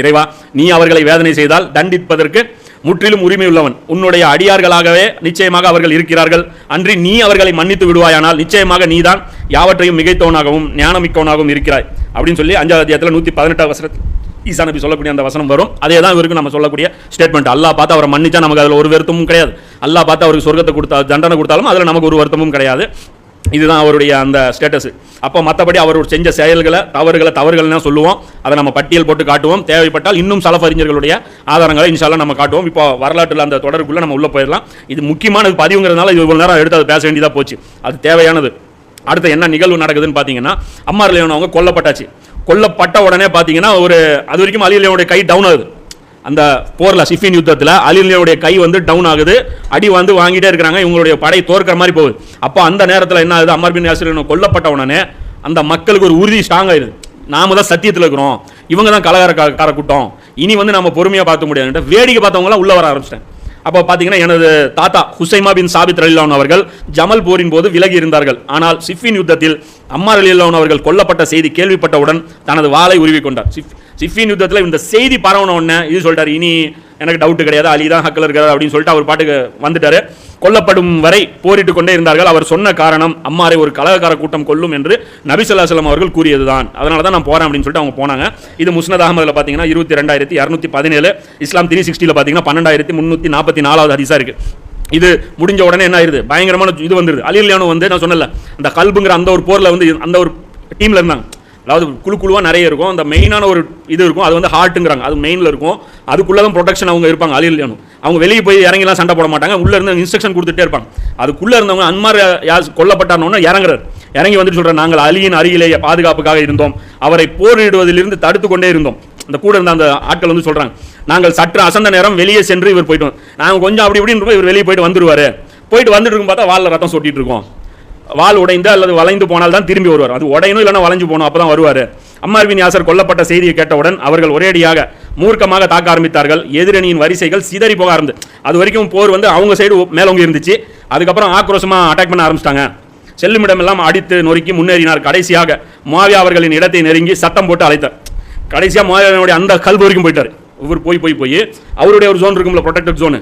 இறைவா நீ அவர்களை வேதனை செய்தால் தண்டிப்பதற்கு முற்றிலும் உரிமை உள்ளவன். உன்னுடைய அடியார்களாகவே நிச்சயமாக அவர்கள் இருக்கிறார்கள். அன்றி நீ அவர்களை மன்னித்து விடுவாயானால் நிச்சயமாக நீதான் யாவற்றையும் மிகைத்தவனாகவும் ஞானமிக்கவனாகவும் இருக்கிறாய். அப்படின்னு சொல்லி அஞ்சாவது அத்தியாயத்தில் நூற்றி பதினெட்டாவது வசனத்தில் ஈசா நபி சொல்லக்கூடிய அந்த வசனம் வரும். அதே தான் இவருக்கு நம்ம சொல்லக்கூடிய ஸ்டேட்மெண்ட் அல்லாஹ் பார்த்து அவரை மன்னிச்சா நமக்கு அதில் ஒரு வருத்தமும் கிடையாது. அல்லாஹ் பார்த்து அவருக்கு சொர்க்கத்தை கொடுத்தா தண்டனை கொடுத்தாலும் அதில் நமக்கு ஒரு வருத்தமும் கிடையாது. இதுதான் அவருடைய அந்த ஸ்டேட்டஸ் அப்போ மற்றபடி அவர் செஞ்ச செயல்களை தவறுகளை தவறுகள்னா சொல்லுவோம். அதை நம்ம பட்டியல் போட்டு காட்டுவோம். தேவைப்பட்டால் இன்னும் சலப்பறிஞர்களுடைய ஆதாரங்களை இன்ஷால்லா நம்ம காட்டுவோம். இப்போ வரலாற்றில் அந்த தொடருக்குள்ளே நம்ம உள்ளே போயிடலாம். இது முக்கியமான பதிவுங்கிறதுனால இது நேரம் எடுத்து அதை பேச வேண்டியதாக போச்சு. அது தேவையானது. அடுத்து என்ன நிகழ்வு நடக்குதுன்னு பார்த்தீங்கன்னா அம்மா அவங்க கொல்லப்பட்டாச்சு. கொல்லப்பட்ட உடனே பார்த்தீங்கன்னா ஒரு அது வரைக்கும் அலியலியனுடைய கை டவுன் ஆகுது. அந்த போரில் சிஃபின் யுத்தத்தில் அலிலியோடைய கை வந்து டவுன் ஆகுது. அடி வந்து வாங்கிட்டே இருக்கிறாங்க இவங்களுடைய படை தோற்கிற மாதிரி போகுது. அப்போ அந்த நேரத்தில் என்ன ஆகுது? அமர் பின் யாசிர் கொல்லப்பட்ட உடனே அந்த மக்களுக்கு ஒரு உறுதி ஸ்ட்ராங் ஆயிடுது. நாம தான் சத்தியத்தில் இருக்கிறோம். இவங்க தான் கலகாரக்கார கூட்டம். இனி வந்து நம்ம பொறுமையாக பார்க்க முடியாதுன்ட்டு வேடிக்கை பார்த்தவங்களாம் உள்ளே வர ஆரம்பிச்சிட்டேன் அப்போ பார்த்தீங்கன்னா எனது தாத்தா ஹுசைமா பின் சாபித் ரலிலான் அவர்கள் ஜமல் போரின் போது விலகி இருந்தார்கள். ஆனால் சிஃபின் யுத்தத்தில் அம்மா ரலிலான் அவர்கள் கொல்லப்பட்ட செய்தி கேள்விப்பட்டவுடன் தனது வாளை உருவி கொண்டார் சிஃப் சிஃபின் யுத்தத்தில் இந்த செய்தி பரவன உடனே இது சொல்லிட்டார் இனி எனக்கு டவுட்டு கிடையாது அலி தான் ஹக்கில் இருக்கிறார் அப்படின்னு சொல்லிட்டு அவர் பாட்டுக்கு வந்துட்டார். கொல்லப்படும் வரை போரிட்டு கொண்டே இருந்தார்கள். அவர் சொன்ன காரணம் அம்மாரை ஒரு கலகக்கார கூட்டம் கொல்லும் என்று நபி ஸல்லல்லாஹு அவர்கள் கூறியது தான் அதனால தான் நான் போகிறேன் அப்படின்னு சொல்லிட்டு அவங்க போனாங்க. இது முஸ்னத் அகமதில் பார்த்தீங்கன்னா இருபத்தி ரெண்டாயிரத்தி இரநூத்தி பதினேழு இஸ்லாம் த்ரீ சிக்ஸ்டியில் பார்த்தீங்கன்னா பன்னெண்டாயிரத்தி முந்நூற்றி நாற்பத்தி நாலாவது ஹதீஸா இருக்குது இது முடிஞ்ச உடனே என்ன ஆயிருது? பயங்கரமான இது வந்துருது. அலிலியானு வந்து நான் சொன்னல அந்த கல்புங்கிற அந்த ஒரு போரில் வந்து அந்த ஒரு டீமில் இருந்தாங்க. அதாவது குழு குழுவாக நிறைய இருக்கும். அந்த மெயினான ஒரு இது இருக்கும். அது வந்து ஹார்ட்டுங்கிறாங்க அது மெயினில் இருக்கும். அதுக்குள்ளே தான் ப்ரொடெக்ஷன் அவங்க இருப்பாங்க. அலிலியானும் அவங்க வெளியே போய் இறங்கிலாம் சண்டை போட மாட்டாங்க. உள்ளே இருந்து இன்ஸ்ட்ரக்ஷன் கொடுத்துட்டே இருப்பாங்க. அதுக்குள்ளே இருந்தவங்க அன்மார் யார் கொல்லப்பட்டார்னோன்னு இறங்குறாரு. இறங்கி வந்துட்டு சொல்கிற நாங்கள் அலியின் அருகிலேயே பாதுகாப்புக்காக இருந்தோம். அவரை போரிடுவதிலிருந்து தடுத்து கொண்டே இருந்தோம். அந்த கூட இருந்த அந்த ஆட்கள் வந்து சொல்கிறாங்க நாங்கள் சற்று அசந்த நேரம் வெளியே சென்று இவர் போயிட்டோம் நாங்கள் கொஞ்சம் அப்படி இப்படின்னு இவர் வெளியே போயிட்டு வந்துருவார். போயிட்டு வந்துட்டு இருக்கும் பார்த்தா வாலில் ரத்தம் சொட்டிட்டு இருக்கோம். வால் உடைந்து அல்லது வளைந்து போனால் தான் திரும்பி வருவார். அது உடையணும் இல்லைன்னா வளைஞ்சு போகணும் அப்போ தான் வருவார் அம்மார்வின் யாசர் கொல்லப்பட்ட செய்தியை கேட்டவுடன் அவர்கள் ஒரேடியாக மூர்க்கமாக தாக்க ஆரம்பித்தார்கள். எதிரணியின் வரிசைகள் சிதறி போக ஆரம்பிது அது வரைக்கும் போர் வந்து அவங்க சைடு மேலோங்கி இருந்துச்சு. அதுக்கப்புறம் ஆக்ரோஷமாக அட்டாக் பண்ண ஆரம்பிச்சிட்டாங்க. செல்லுமிடமெல்லாம் அடித்து நொறுக்கி முன்னேறினார். கடைசியாக மாவியா அவர்களின் இடத்தை நெருங்கி சத்தம் போட்டு அழைத்தார். கடைசியாக மாவியாவினுடைய அந்த கல்வி வரைக்கும் போயிட்டார். இவர் போய் போய் போய் அவருடைய ஒரு ஜோன் இருக்கும்ல ப்ரொடெக்டட் ஜோனு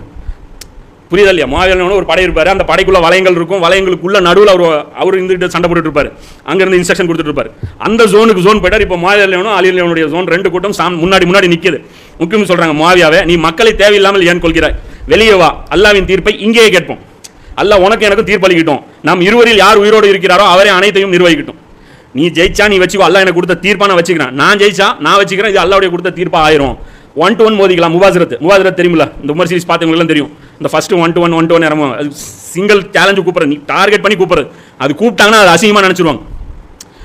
புரியுதா இல்லையா? மாவீரன் ஒரு படை இருப்பார். அந்த படைக்குள்ள வளையங்கள் இருக்கும். வளையங்களுக்குள்ள நடுவில் அவர் அவர் இருந்துட்டு சண்டை போட்டுட்டு இருப்பாரு. அங்கிருந்து இன்ஸ்ட்ரக்ஷன் கொடுத்துட்டு இருப்பார். அந்த ஜோனுக்கு ஜோன் போயிட்டார். இப்போ மாவீரனும் அலியனுடைய ஜோன் ரெண்டு கூட்டம் சாம் முன்னாடி முன்னாடி நிற்கிது முக்கியம் சொல்றாங்க மாவியாவே நீ மக்களை தேவையில்லாமல் ஏன் கொள்கிறாய் வெளியே வா. அல்லாவின் தீர்ப்பை இங்கேயே கேட்போம். அல்லாஹ் உனக்கு எனக்கு தீர்ப்பளிக்கட்டும் நாம் இருவரில் யார் உயிரோடு இருக்கிறாரோ அவரே அனைத்தையும் நிர்வகிக்கட்டும். நீ ஜெயிச்சா நீ வச்சுக்கோ. அல்லாஹ் எனக்கு கொடுத்த தீர்ப்பா நான் வச்சுக்கிறேன். நான் ஜெயிச்சா நான் வச்சுக்கிறேன். இது அல்லாவுடைய கொடுத்த தீர்ப்பா ஆயிரும். ஒன் டு ஒன் மோதிக்கலாம். முபாசிரத். முபாசிரத் தெரியுமில்ல? இந்த உமர் சீரிஸ் பார்த்தவங்களும் தெரியும். இந்த first one to one one to one இறங்குவாங்க. அது சிங்கிள் சேலஞ்சு கூப்பிட்றது நீ டார்கெட் பண்ணி கூப்பிட்றது அது கூப்பிட்டாங்கன்னா அது அசிங்கமாக நினச்சிருவாங்க.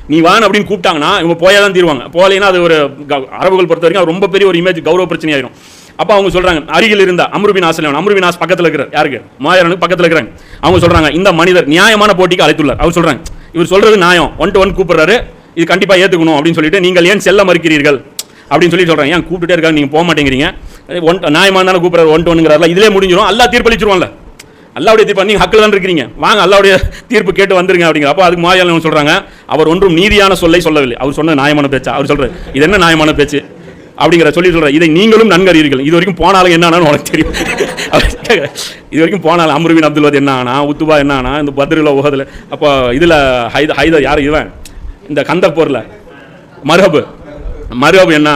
நீ வான் அப்படின்னு கூப்பிட்டாங்கன்னா இவங்க போயே தான் தீருவாங்க. போகலைன்னா அது ஒரு க- அரபுகள் பொறுத்த வரைக்கும் அது ரொம்ப பெரிய ஒரு இமேஜ் கௌரவ பிரச்சனையாயிரும். அப்போ அவங்க சொல்கிறாங்க அருகில் இருந்த அம்ருபின் ஆசிரியர் அம்ருபின் ஆஸ் பக்கத்தில் இருக்கிற யாருக்கு? மாயரனுக்கு பக்கத்தில் இருக்கிறாங்க. அவங்க சொல்கிறாங்க இந்த மனிதர் நியாயமான போட்டிக்கு அழைத்துள்ளார். அவர் சொல்கிறாங்க இவர் சொல்கிறது நியாயம். ஒன் டு ஒன் கூப்பிட்றாரு. இது கண்டிப்பாக ஏற்றுக்கணும் அப்படின்னு சொல்லிட்டு நீங்கள் ஏன் செல்ல மறுக்கிறீர்கள்? அப்படின்னு சொல்லி சொல்கிறேன் ஏன் கூப்பிட்டுட்டே இருக்காங்க? நீங்கள் போக மாட்டேங்கிறீங்க. ஒன் நியாயமா தானே கூப்பிடுறாரு ஒன் டு இதிலே முடிஞ்சிடும் எல்லா தீர்ப்பளிச்சிருவான்ல. அல்லாவுடைய தீர்ப்பு நீங்கள் ஹக்கில் தான் இருக்கிறீங்க. வாங்க அல்லாவுடைய தீர்ப்பு கேட்டு வந்துருங்க அப்படிங்கிற அப்போ அதுக்கு மாயாளன் சொல்கிறாங்க அவர் ஒன்றும் நீதியான சொல்லை சொல்லவில்லை. அவர் சொன்ன நியாயமான பேச்சா? அவர் சொல்கிறார் இது என்ன நியாயமான பேச்சு? அப்படிங்கிற சொல்லி சொல்கிறார் இதை நீங்களும் நன்கறியீர்கள். இது வரைக்கும் போனாலும் என்னன்னு உனக்கு தெரியும். இது வரைக்கும் போனாலும் அம்ருவின் அப்துல் என்ன ஆனா உத்துபா என்ன ஆனா இந்த பத்ரில் உகதில். அப்போ இதில் ஹைத ஹைதர் யார் இவன்? இந்த கந்த போரில் மரபு மரபு என்ன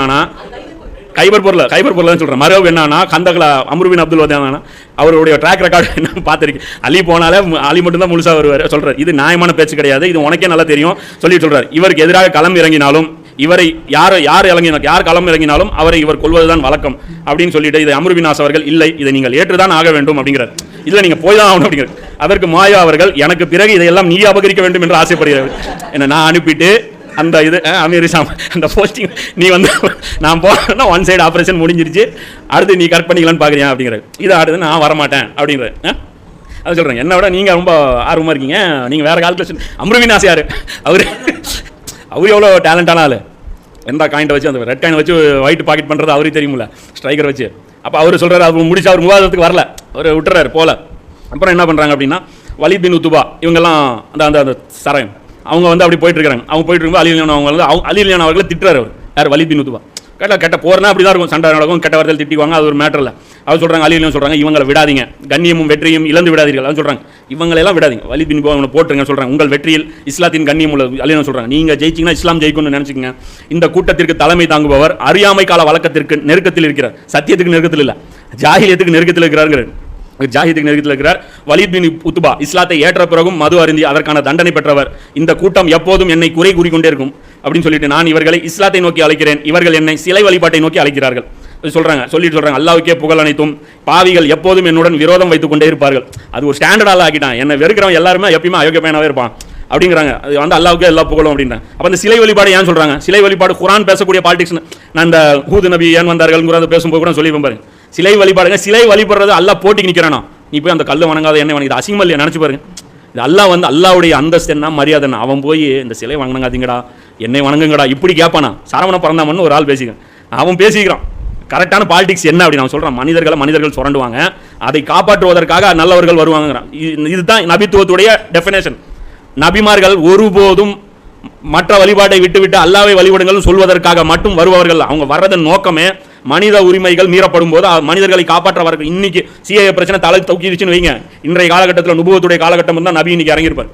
கைபர் பொருள் கைபர் பொருள் தான் சொல்கிறேன் மரபு என்னன்னா கந்தகலா அம்ருபின் அப்துல் வதானா அவருடைய ட்ராக் ரெக்கார்டு என்ன பார்த்துருக்கேன் அலி போனாலே அலி மட்டும்தான் முழுசாக வருவார். சொல்கிறார் இது நியாயமான பேச்சு கிடையாது. இது உனக்கே நல்லா தெரியும். சொல்லி சொல்கிறார் இவருக்கு எதிராக களம் இறங்கினாலும் இவரை யார் யார் இறங்கினா யார் களம் இறங்கினாலும் அவரை இவர் கொள்வதுதான் வழக்கம் அப்படின்னு சொல்லிட்டு இதை அமருவினாஸ் அவர்கள் இல்லை இதை நீங்கள் ஏற்றுதான் ஆக வேண்டும் அப்படிங்கிறார். இதில் நீங்கள் போய் தான் ஆகணும் அப்படிங்கிறார். அதற்கு மாயா அவர்கள் எனக்கு பிறகு இதையெல்லாம் நீ அபகரிக்க வேண்டும் என்று ஆசைப்படுகிறார். என்ன நான் அனுப்பிட்டு அந்த இது அஹ், அமீர் அந்த போஸ்டிங் நீ வந்து நான் போனேன்னா ஒன் சைடு ஆப்ரேஷன் முடிஞ்சிருச்சு. அடுத்து நீ கரெக்ட் பண்ணிக்கலான்னு பார்க்குறியா அப்படிங்கிறது இது அடுத்து நான் வரமாட்டேன் அப்படிங்கிறது அது சொல்கிறேன் என்னை விட நீங்கள் ரொம்ப ஆர்வமாக இருக்கீங்க. நீங்கள் வேறு கால்குலேஷன் அம்ருவினாஸ் ஆசையார் அவர் அவர் எவ்வளோ டேலண்டான ஆள்? எந்த காயின்ட்டை வச்சு அந்த ரெட் காயின் வச்சு ஒயிட் பாக்கெட் பண்ணுறது அவருக்கு தெரியுமில்ல ஸ்ட்ரைக்கர் வச்சு. அப்போ அவர் சொல்கிறார் அவர் முடிச்சு அவர் விவாதத்துக்கு வரல. அவர் விட்டுறாரு போல. அப்புறம் என்ன பண்ணுறாங்க அப்படின்னா வலிபின் பின் உத்துபா இவங்கெல்லாம் அந்த அந்த அந்த சரண் அவங்க வந்து அப்படி போயிட்டு இருக்காங்க. அவங்க போயிட்டு இருக்கும்போது அலிலியான் அவங்க வந்து அலி அலிலியான் அவர்களை திட்டுறாரு அவர். யார்? வலி பின் உத்துபா கெட்ட போறனா அப்படி தான் இருக்கும். சண்டை நடக்கும். கெட்ட வார்த்தையில் திட்டிக்குவாங்க. அது ஒரு மேட்டர் இல்லை அவர் சொல்கிறாங்க அலிலியான் சொல்கிறாங்க இவங்களை விடாதீங்க. கண்ணியமும் வெற்றியும் இழந்து விடாதீர்கள் சொல்கிறாங்க இவங்களை இவங்களெல்லாம் விடாதீங்க. வலித் பின் அவனை போட்டுருங்க சொல்கிறாங்க உங்கள் வெற்றியில் இஸ்லாத்தின் கண்ணியம் உள்ளது. அலிலியான் சொல்கிறாங்க நீங்கள் ஜெயிச்சிங்கன்னா இஸ்லாம் ஜெயிக்கணும்னு நினச்சிக்கங்க. இந்த கூட்டத்திற்கு தலைமை தாங்குபவர் அறியாமை கால வழக்கத்திற்கு நெருக்கத்தில் இருக்கிறார். சத்தியத்துக்கு நெருக்கத்தில் இல்லை. ஜாகிலியத்துக்கு நெருக்கத்தில் இருக்கிறாருங்கிறார். ஜாஹித் நெருக்கத்தில் இருக்கிறார். வலித் பின் உத்துபா இஸ்லாத்தை ஏற்ற பிறகும் மது அருந்தி அதற்கான தண்டனை பெற்றவர். இந்த கூட்டம் எப்போதும் என்னை குறை கூறிக்கொண்டே இருக்கும். அப்படின்னு சொல்லிட்டு நான் இவர்களை இஸ்லாத்தை நோக்கி அழைக்கிறேன். இவர்கள் என்னை சிலை வழிபாட்டை நோக்கி அழைக்கிறார்கள். சொல்கிறாங்க சொல்லிட்டு சொல்கிறாங்க அல்லாவுக்கே புகழ் அனைத்தும். பாவிகள் எப்போதும் என்னுடன் விரோதம் வைத்துக் கொண்டே இருப்பார்கள். அது ஒரு ஸ்டாண்டர்டாக ஆக்கிட்டான். என்னை வெறுக்கிறவன் எல்லாருமே எப்பயுமே அயோக்கிய பையனாவே இருப்பான். அப்படிங்கிறாங்க. அது வந்து அல்லாவுக்கே எல்லா புகழும் அப்படின்றாங்க. அப்போ அந்த சிலை வழிபாடு ஏன் சொல்கிறாங்க சிலை வழிபாடு குரான் பேசக்கூடிய பாலிடிக்ஸ் நான் இந்த ஹூது நபி ஏன் வந்தார்கள்? பேசும்போது கூட சொல்லி பாருங்க சிலை வழிபாடுங்க. சிலை வழிபடுறது அல்லா போட்டிக்கு நிற்கிறானா நீ போய் அந்த கல் வணங்காத என்ன வணங்குது அசிங்கமா இல்லையா? நினச்சி பாருங்க. இது அல்லாஹ் வந்து அல்லாவுடைய அந்தஸ்து என்ன மரியாதை என்ன? அவன் போய் இந்த சிலை வணங்காதீங்கடா என்னை வணங்குங்கடா இப்படி கேட்பானா? சரவண பிறந்தாமன்னு ஒரு ஆள் பேசிக்கிறேன். அவன் பேசிக்கிறான். கரெக்டான பாலிடிக்ஸ் என்ன அப்படி நான் சொல்கிறேன் மனிதர்களை மனிதர்கள் சுரண்டுவாங்க. அதை காப்பாற்றுவதற்காக நல்லவர்கள் வருவாங்கிறான் இதுதான் நபித்துவத்துடைய டெஃபினேஷன் நபிமார்கள் ஒருபோதும் மற்ற வழிபாட்டை விட்டுவிட்டு அல்லாவை வழிபடுங்கள் சொல்வதற்காக மட்டும் வருபவர்கள். அவங்க வர்றதன் நோக்கமே மனித உரிமைகள் மீறப்படும் போது மனிதர்களை காப்பாற்ற வர இன்னைக்கு சிஏ பிரச்சனை தலை தூக்கிடுச்சுன்னு வைங்க. இன்றைய காலகட்டத்தில் நுபுவத்துடைய காலகட்டம் தான் நபி இன்னைக்கு இறங்கியிருப்பார்.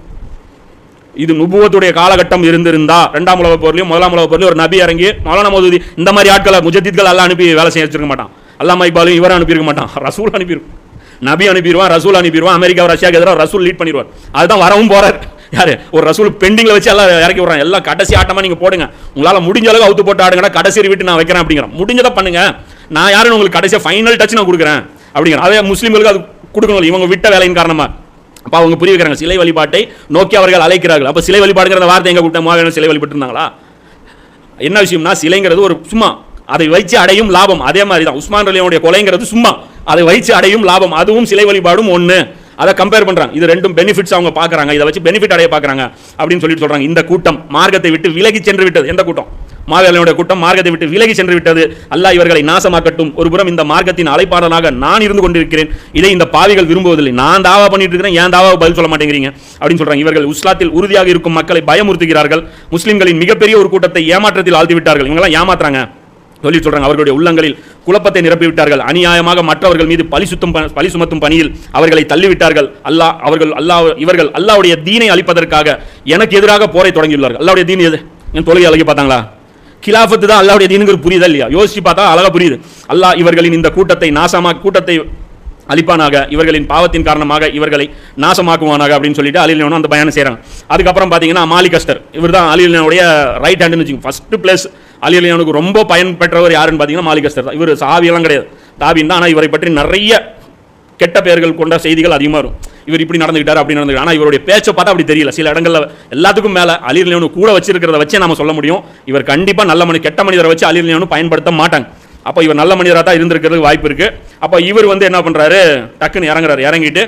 இது நுபுவத்துடைய காலகட்டம் இருந்திருந்தா ரெண்டாம் உலக போர்லையும் முதலாம் உலக போர்லையும் ஒரு நபி இறங்கி மௌலான மோதுதி இந்த மாதிரி ஆட்களை முஜத்தித்கள் எல்லாம் அனுப்பி வேலை செய்ய வச்சிருக்க மாட்டான். அல்லாம இக்பாலும் இவரை அனுப்பியிருக்க மாட்டான். (laughs) ரசூல் அனுப்பியிருக்கும் நபி அனுப்பிடுவான் ரசூல் அனுப்பிடுவான். அமெரிக்கா ரஷ்யாவுக்கு எதிராக ரசூல் லீட் பண்ணிடுவார். அதுதான் வரவும் போறார். யாரு? ஒரு ரசூல் பெண்டிங்கில் வச்சு எல்லாம் இறக்கி விட்றாங்க எல்லாம் கடைசி ஆட்டமாக நீங்க போடுங்க. உங்களால் முடிஞ்ச அளவுக்கு அவுத்து போட்டு ஆடுங்கடா கடைசி விட்டு நான் வைக்கிறேன் அப்படிங்கிறேன். முடிஞ்சதை பண்ணுங்க. நான் யாரும் உங்களுக்கு கடைசியாக ஃபைனல் டச் நான் கொடுக்குறேன். அப்படிங்கிறேன். அதே முஸ்லீம்களுக்கு அது கொடுக்கணும். இவங்க விட்ட வேலையின் காரணமா. அப்போ அவங்க புரிய வைக்கிறாங்க சிலை வழிபாட்டை நோக்கி அவர்கள் அழைக்கிறார்கள். அப்போ சிலை வழிபாடுங்கிற வார்த்தை எங்க கூட்டம் மாவீரன் சிலை வழிபட்டு இருந்தாங்களா என்ன விஷயம்னா சிலைங்கிறது ஒரு சும்மா அதை வைச்சு அடையும் லாபம். அதே மாதிரி தான் உஸ்மான் ரலியனுடைய கொலைங்கிறது சும்மா அதை வைச்சு அடையும் லாபம். அதுவும் சிலை வழிபாடும் ஒன்று அதை கம்பேர் பண்றாங்க. இது ரெண்டும் பெனிஃபிட்ஸ் அவங்க பார்க்கறாங்க. இதை வச்சு பெனிஃபிட் அடைய பார்க்குறாங்க அப்படின்னு சொல்லிட்டு சொல்றாங்க. இந்த கூட்டம் மார்க்கத்தை விட்டு விலகி சென்று விட்டது. எந்த கூட்டம்? மாவேலனுடைய கூட்டம் மார்க்கத்தை விட்டு விலகி சென்று விட்டது. அல்லா இவர்களை நாசமாக்கட்டும். ஒருபுறம் இந்த மார்க்கத்தின் அழைப்பாளனாக நான் இருந்து கொண்டிருக்கிறேன். இதை இந்த பாவிகள் விரும்புவதில்லை. நான் தாவா பண்ணிட்டு இருக்கிறேன். ஏன் தாவா பதில் சொல்ல மாட்டேங்கிறீங்க? அப்படின்னு சொல்றாங்க. இவர்கள் உஸ்லாத்தில் உறுதியாக இருக்கும் மக்களை பயமுறுத்துகிறார்கள். முஸ்லிம்களின் மிகப்பெரிய ஒரு கூட்டத்தை ஏமாற்றத்தில் ஆழ்த்தி விட்டார்கள். இவங்களாம் ஏமாத்துறாங்க. சொல்லி சொல்றாங்க அவர்களுடைய உள்ளங்களில் குழப்பத்தை நிரப்பிவிட்டார்கள். அநியாயமாக மற்றவர்கள் மீது பழி சுத்தம் ப- பழி சுமத்தும் பணியில் அவர்களை தள்ளிவிட்டார்கள். அல்லாஹ் அவர்கள் அல்லாஹ் இவர்கள் அல்லாவுடைய தீனை அளிப்பதற்காக எனக்கு எதிராக போரை தொடங்கியுள்ளார்கள். அல்லாவுடைய தீன் எது? என் தொழுகை அழகி பார்த்தாங்களா? கிலாஃபத்து தான் அல்லாவுடைய தீனுங்கிற புரியுதா இல்லையா? யோசிச்சு பார்த்தா அழகா புரியுது. அல்லாஹ் இவர்களின் இந்த கூட்டத்தை நாசமா கூட்டத்தை அழிப்பானாக இவர்களின் பாவத்தின் காரணமாக இவர்களை நாசமாக்குவானாக அப்படின்னு சொல்லிட்டு அலிலியனும் அந்த பயணம் செய்கிறாங்க அதுக்கப்புறம் பார்த்தீங்கன்னா மாலிகஸ்டர் இவர் தான் அலிலியனுடைய ரைட் ஹேண்டுன்னு வச்சுக்கோங்க. ஃபஸ்ட்டு பிளேஸ் அலிலியனுக்கு ரொம்ப பயன் பெற்றவர் யாருன்னு பார்த்தீங்கன்னா மாலிகஸ்டர் தான். இவர் சாவியெல்லாம் கிடையாது. தாபின் தான். ஆனால் இவரை பற்றி நிறைய கெட்ட பெயர்கள் கொண்ட செய்திகள் அதிகமாக வரும். இவர் இப்படி நடந்துக்கிட்டார் அப்படி நடந்துக்கிட்டார் ஆனால் இவருடைய பேச்சை பார்த்தா அப்படி தெரியல. சில இடங்களில் எல்லாத்துக்கும் மேலே அலிலியனு கூட வச்சிருக்கிறத வச்சே நம்ம சொல்ல முடியும். இவர் கண்டிப்பாக நல்ல மனித கெட்ட மனிதரை வச்சு அலிலியனு பயன்படுத்த மாட்டாங்க. அப்போ இவர் நல்ல மனிதராக தான் இருந்திருக்கிறதுக்கு வாய்ப்பு இருக்குது அப்போ இவர் வந்து என்ன பண்ணுறாரு டக்குன்னு இறங்குறாரு. இறங்கிட்டு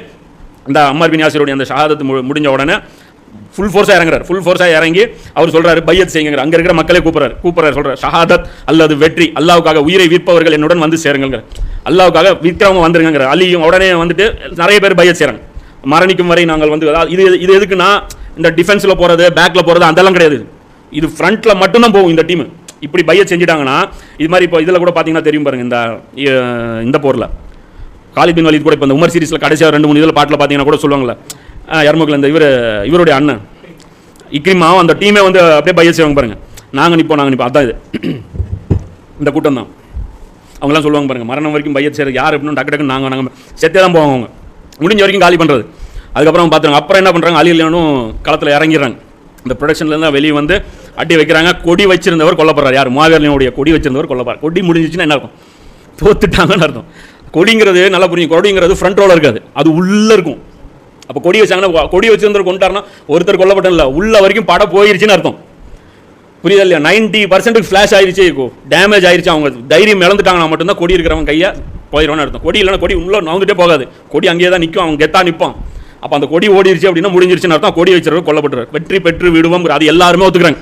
இந்த அம்மர் பின் யாசிருடைய அந்த ஷஹாதத்து மு- முடிஞ்ச உடனே ஃபுல் ஃபோர்ஸாக இறங்குறாரு. ஃபுல் ஃபோர்ஸாக இறங்கி அவர் சொல்றாரு பையத் செய்யுங்கிற அங்கே இருக்கிற மக்களே கூப்பிடுறாரு. கூப்பிட்றாரு சொல்கிறார் ஷஹாதத் அல்லது வெற்றி அல்லாவுக்காக உயிரை விற்பவர்கள் என்னுடன் வந்து சேருங்கிற அல்லாவுக்காக விற்கிறவங்க வந்துருங்கிற அலியும் உடனே வந்துட்டு நிறைய பேர் பையத் செய்கிறாங்க மரணிக்கும் வரை நாங்கள் வந்து இது இது எதுக்குன்னா இந்த டிஃபென்ஸில் போறது பேக்கில் போறது அதெல்லாம் கிடையாது. இது ஃப்ரண்ட்ல மட்டும்தான் போகும் இந்த டீம் இப்படி பைய செஞ்சுட்டாங்கன்னா இது மாதிரி இப்போ இதில் கூட பார்த்தீங்கன்னா தெரியும் பாருங்கள் இந்த இந்த போரில். காலிபின் பின் கூட இப்போ இந்த உமர் சீரிஸில் கடைசியாக ரெண்டு மூணு இதில் பாட்டில் பார்த்தீங்கன்னா கூட சொல்லுவாங்கல்ல எர்முகில் இந்த இவர் இவருடைய அண்ணன். இக்ரிமாவும் அந்த டீமே வந்து அப்படியே பையத் செய்வாங்க பாருங்கள் நாங்கள் நிற்போம் நாங்கள் நிற்போம் அதான் இது. (clears throat) இந்த கூட்டம் தான். அவங்களாம் சொல்லுவாங்க பாருங்க மரணம் வரைக்கும் பையத் செய்கிறது யார் எப்படின்னு டக்கு டக்குன்னு நாங்கள் நாங்கள் செத்தே தான் போவாங்க அவங்க. முடிஞ்ச வரைக்கும் காலி பண்ணுறது அதுக்கப்புறம் பார்த்துருங்க அப்புறம் என்ன பண்ணுறாங்க அலி இல்லைனும் களத்தில் இறங்கிடுறாங்க. இந்த ப்ரொடக்ஷன்லேருந்து வெளியே வந்து அடி வைக்கிறாங்க. கொடி வச்சிருந்தவர் கொல்லப்படுறார். யார்? மாவீரனுடைய கொடி வச்சிருந்தவர் கொல்லப்படுறார். கொடி முடிஞ்சிச்சுன்னா என்ன இருக்கும்? தோத்துட்டாங்கன்னு அர்த்தம். கொடிங்கிறது நல்லா புரியும். கொடிங்கிறது ஃப்ரண்ட் ரோல இருக்காது. அது உள்ளே இருக்கும். அப்போ கொடி வச்சாங்கன்னா கொடி வச்சிருந்தவர் கொண்டாருன்னா ஒருத்தர் கொல்லப்பட்ட உள்ள வரைக்கும் படம் போயிருச்சுன்னு அர்த்தம். புரியுதா இல்லையா? நைன்டி பர்சன்ட்டுக்கு ஃப்ளாஷ் ஆயிடுச்சு டேமேஜ் ஆயிடுச்சு அவங்க தைரியம் இழந்துட்டாங்கன்னா மட்டும்தான் கொடி இருக்கிறவங்க கையை போயிடுவான்னு அர்த்தம். கொடி இல்லைன்னா கொடி உள்ள நவந்துட்டே போகாது. கொடி அங்கேயே தான் நிற்கும் அவங்க கெத்தா நிற்பான் அப்போ அந்த கொடி ஓடிருச்சு அப்படின்னா முடிஞ்சிருச்சுன்னு அர்த்தம். கொடி வச்சிருக்க கொல்லப்பட்டுரு வெற்றி பெற்று விடுவோம் அது எல்லாருமே ஒத்துக்கிறாங்க.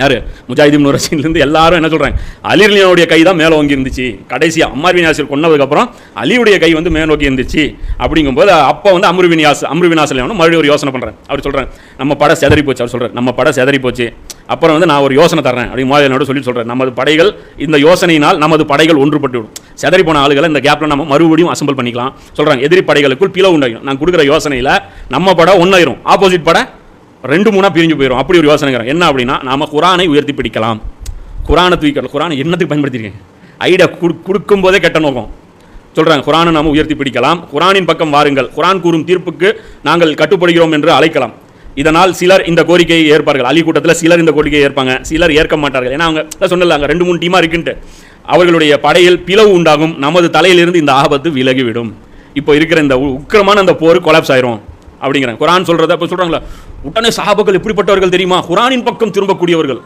யார்? முஜாஹிதீன் ரசீன்லேருந்து எல்லாரும் என்ன சொல்கிறாங்க அலிலியனுடைய கை தான் மேலே ஓங்கி இருந்துச்சு. கடைசியாக அம்மார் வினாசர் கொன்னதுக்கப்புறம் அலியுடைய கை வந்து மேல் நோக்கி இருந்துச்சு. அப்படிங்கும்போது அப்போ வந்து அம்ரு வினியாஸ் அம்ரு வினாசில் மறுபடியும் ஒரு யோசனை பண்ணுறேன் அவர் சொல்கிறேன் நம்ம படம் செதறி போச்சு. அவர் சொல்கிறார் நம்ம படம் செதறி போச்சு. அப்புறம் வந்து நான் ஒரு யோசனை தரேன் அப்படி மோதலோட சொல்லி சொல்கிறேன் நமது படைகள் இந்த யோசனையினால் நமது படைகள் ஒன்றுபட்டு விடும் செதறி போன ஆளுகளை இந்த கேப்பில் நம்ம மறுபடியும் அசம்பிள் பண்ணிக்கலாம். சொல்கிறாங்க எதிரி படைகளுக்குள் பிளவு உண்டாகும் நான் கொடுக்குற யோசனையில் நம்ம படம் ஒன்றாயிரும் ஆப்போசிட் படம் ரெண்டு மூணாக பிரிஞ்சு போயிடும் அப்படி ஒரு யோசனைங்கிறேன் என்ன அப்படின்னா நாம் குரானை உயர்த்தி பிடிக்கலாம். குரானை தூக்கிக்கலாம் குரானை என்னத்துக்கு பயன்படுத்திருக்கேன் ஐடியா கொடுக்கும் போதே கெட்ட நோக்கம். சொல்கிறாங்க குரானை நாம் உயர்த்தி பிடிக்கலாம். குரானின் பக்கம் வாருங்கள். குரான் கூறும் தீர்ப்புக்கு நாங்கள் கட்டுப்படுகிறோம் என்று அழைக்கலாம். இதனால் சிலர் இந்த கோரிக்கையை ஏற்பார்கள். அலி கூட்டத்தில் சிலர் இந்த கோரிக்கையை ஏற்பாங்க. சிலர் ஏற்க மாட்டார்கள். ஏன்னா அவங்க சொன்னல அங்கே ரெண்டு மூணு டீமாக இருக்குன்ட்டு. அவர்களுடைய படையில் பிளவு உண்டாகும். நமது தலையிலிருந்து இந்த ஆபத்து விலகிவிடும். இப்போ இருக்கிற இந்த உ- உக்கிரமான அந்த போர் கொலாப்ஸ் ஆயிரும். அப்படிங்கிறாங்க. குரான் சொல்கிறத அப்போ சொல்கிறாங்களா உடனே சஹாபக்கள் எப்படிப்பட்டவர்கள் தெரியுமா? குரானின் பக்கம் திரும்பக்கூடியவர்கள்.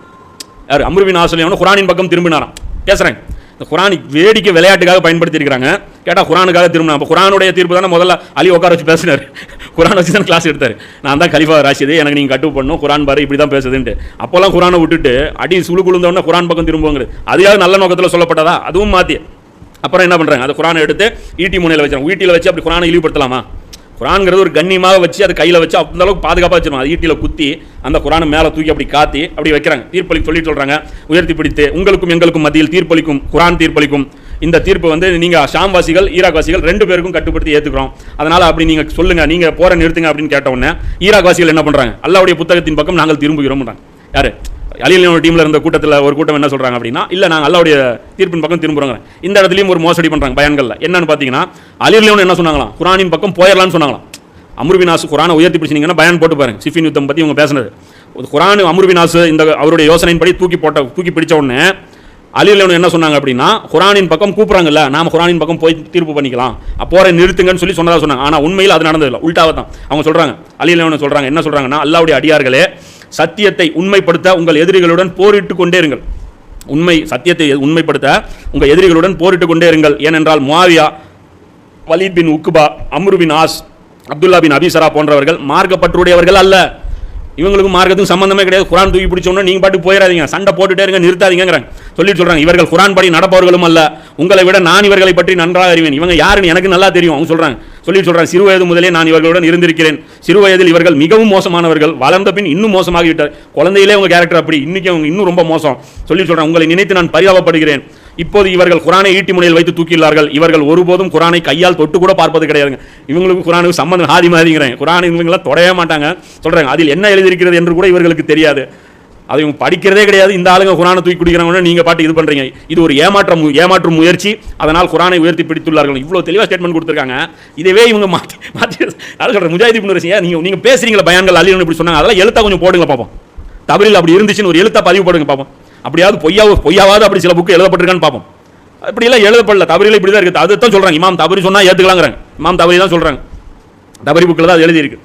யார்? அமருவின் ஆசிரியவனும் குரானின் பக்கம் திரும்பினாராம். பேசுகிறேன் இந்த குரானி வேடிக்கை விளையாட்டுக்காக பயன்படுத்தியிருக்கிறாங்க. கேட்டால் குரானுக்காக திரும்பினா. அப்போ குரானுடைய தீர்ப்பு தானே முதல்ல அலி உட்கார வச்சு பேசினார். குரான் வச்சு தான் கிளாஸ் எடுத்தார். நான் தான் கலிஃபா ராஷிது எனக்கு நீங்கள் கட்டு பண்ணும் குரான் பாரு இப்படி தான் பேசுதுன்ட்டு. அப்போல்லாம் குரானை விட்டுட்டு அடி சுழு குழுந்தவொடனே குரான் பக்கம் திரும்புவாங்க அதையாவது நல்ல நோக்கத்தில் சொல்லப்பட்டதா? அதுவும் மாற்றி அப்புறம் என்ன பண்ணுறாங்க அந்த குரானை எடுத்து ஈட்டி முனையில் வச்சாங்க ஈட்டியில் வச்சு அப்படி குரானை இழிவுபடுத்தலாமா? குரான்ங்கிறது ஒரு கண்ணியமாக வச்சு அது கையில் வச்சு அந்த அளவுக்கு பாதுகாப்பாக வச்சிருணும் அது ஈட்டியில் குத்தி அந்த குரானை மேலே தூக்கி அப்படி காத்தி அப்படி வைக்கிறாங்க. தீர்ப்பளி சொல்லி சொல்கிறாங்க உயர்த்தி பிடித்து உங்களுக்கும் எங்களுக்கும் மத்தியில் தீர்ப்பளிக்கும் குரான் தீர்ப்பளிக்கும். இந்த தீர்ப்பு வந்து நீங்கள் ஷாம்வாசிகள் ஈராக் வாசிகள் ரெண்டு பேருக்கும் கட்டுப்படுத்தி ஏற்றுக்கிறோம் அதனால் அப்படி நீங்கள் சொல்லுங்கள் நீங்கள் போற நிறுத்துங்க அப்படின்னு கேட்ட உடனே ஈராக் வாசிகள் என்ன பண்ணுறாங்க அல்லாவுடைய புத்தகத்தின் பக்கம் நாங்கள் திரும்புகிறோம்ன்றாங்க. யார்? அலிலியனோட டீமில் இருந்த கூட்டத்தில் ஒரு கூட்டம் என்ன சொல்கிறாங்க அப்படின்னா இல்லை நாங்கள் அல்லாவுடைய தீர்ப்பின் பக்கம் திரும்புறோங்க இந்த இடத்துலையும் ஒரு மோசடி பண்ணுறாங்க பயன்களில். என்னன்னு பார்த்தீங்கன்னா அலிலியோன் என்ன சொன்னாங்களாம்? குரானின் பக்கம் போயிடலாம்னு சொன்னாங்களாம். அமர்வினாசு குரானை உயர்த்தி பிடிச்சிங்கன்னா பயன் போட்டு பாருங்க. சிஃபின் யுத்தம் பற்றி இவங்க பேசுனது. ஒரு குரான் அமர்வினாசு இந்த அவருடைய யோசனையின்படி தூக்கி போட்ட தூக்கி பிடிச்ச உடனே அலிலவன் என்ன சொன்னாங்க அப்படின்னா குரானின் பக்கம் கூப்பிட்றாங்கல்ல நாம குரானின் பக்கம் போய் தீர்ப்பு பண்ணிக்கலாம். போரை நிறுத்துங்கன்னு சொல்லி சொன்னதாக சொன்னாங்க. ஆனால் உண்மையில் அது நடந்ததில்லை. உல்டாவை தான் அவங்க சொல்கிறாங்க அலிலவன் சொல்கிறாங்க என்ன சொல்கிறாங்கன்னா அல்லாவுடைய அடியார்களே சத்தியத்தை உண்மைப்படுத்த உங்கள் எதிரிகளுடன் போரிட்டு கொண்டே இருங்கள். உண்மை சத்தியத்தை உண்மைப்படுத்த உங்கள் எதிரிகளுடன் போரிட்டு கொண்டே இருங்கள். ஏனென்றால் Muawiya Walid bin Uqba Amr bin As Abdullah bin Abi Sarh போன்றவர்கள் மார்க்கப்பற்றுடையவர்கள் அல்ல. இவங்களுக்கும் மார்க்கத்துக்கும் சம்மந்தமே கிடையாது. குரான் தூக்கி பிடிச்சோன்னா நீங்கள் பாட்டு போயிடாதீங்க. சண்டை போட்டுட்டே இருங்க நிறுத்தாதீங்கிறாங்க சொல்லிட்டு சொல்கிறாங்க இவர்கள் குரான் படி நடப்பவர்களும் அல்ல. உங்களை விட நான் இவர்களை பற்றி நன்றாக அறிவேன். இவங்க யாருன்னு எனக்கு நல்லா தெரியும். அவங்க சொல்கிறாங்க சொல்லி சொல்கிறேன் சிறு வயது முதலே நான் இவர்களுடன் இருந்திருக்கிறேன். சிறு வயதில் இவர்கள் மிகவும் மோசமானவர்கள். வளர்ந்த பின் இன்னும் மோசமாகிவிட்டார். குழந்தையிலே உங்கள் கேரக்டர் அப்படி. இன்றைக்கி அவங்க இன்னும் ரொம்ப மோசம். சொல்லி சொல்கிறேன் உங்களை நினைத்து நான் பரிதாபப்படுகிறேன். இப்போது இவர்கள் குரானை ஈட்டி முனையில் வைத்து தூக்கியுள்ளார்கள். இவர்கள் ஒருபோதும் குரானை கையால் தொட்டு கூட பார்ப்பது கிடையாதுங்க. இவங்களுக்கு குரானுக்கு சம்மந்தம் ஹாதி மாதிரிங்கிறேன். குரான் இவங்களாம் தொடவே மாட்டாங்க. சொல்கிறாங்க அதில் என்ன எழுதியிருக்கிறது என்று கூட இவர்களுக்கு தெரியாது. அதை இவங்க படிக்கிறதே கிடையாது. இந்த ஆளுங்க குரானை தூக்கி குடிக்கிறாங்க நீங்கள் பாட்டு இது பண்ணுறீங்க இது ஒரு ஏமாற்றம் ஏமாற்றும் முயற்சி. அதனால் குரானை உயர்த்தி பிடித்துள்ளார்கள். இவ்வளோ தெளிவாக ஸ்டேட்மெண்ட் கொடுத்துருக்காங்க. இதவே இவங்க மாற்றி மாற்றி அதான் சொல்றேன் முஜாஹிதி இப்னு நீங்கள் நீங்கள் பேசுகிறீங்களா பயான்கள் இப்படி சொன்னாங்க. அதெல்லாம் எழுத்தா கொஞ்சம் போடுங்க பார்ப்போம் தமிழில் அப்படி இருந்துச்சுன்னு ஒரு எழுத்தா பதிவு போடுங்க பார்ப்போம் அப்படியாவது பொய்யாவது பொய்யாவது அப்படி சில புக்கு எழுதப்பட்டிருக்கான்னு பார்ப்போம் அப்படிலாம் எழுதப்படல. தவறில இப்படி தான் இருக்குது அதுதான் சொல்கிறாங்க இமாம் தவறி சொன்னால் ஏற்றுக்கலாங்கிறாங்க இமாம் தவறி தான் சொல்கிறாங்க தவறி புக்கில் தான் அது எழுதியிருக்கு.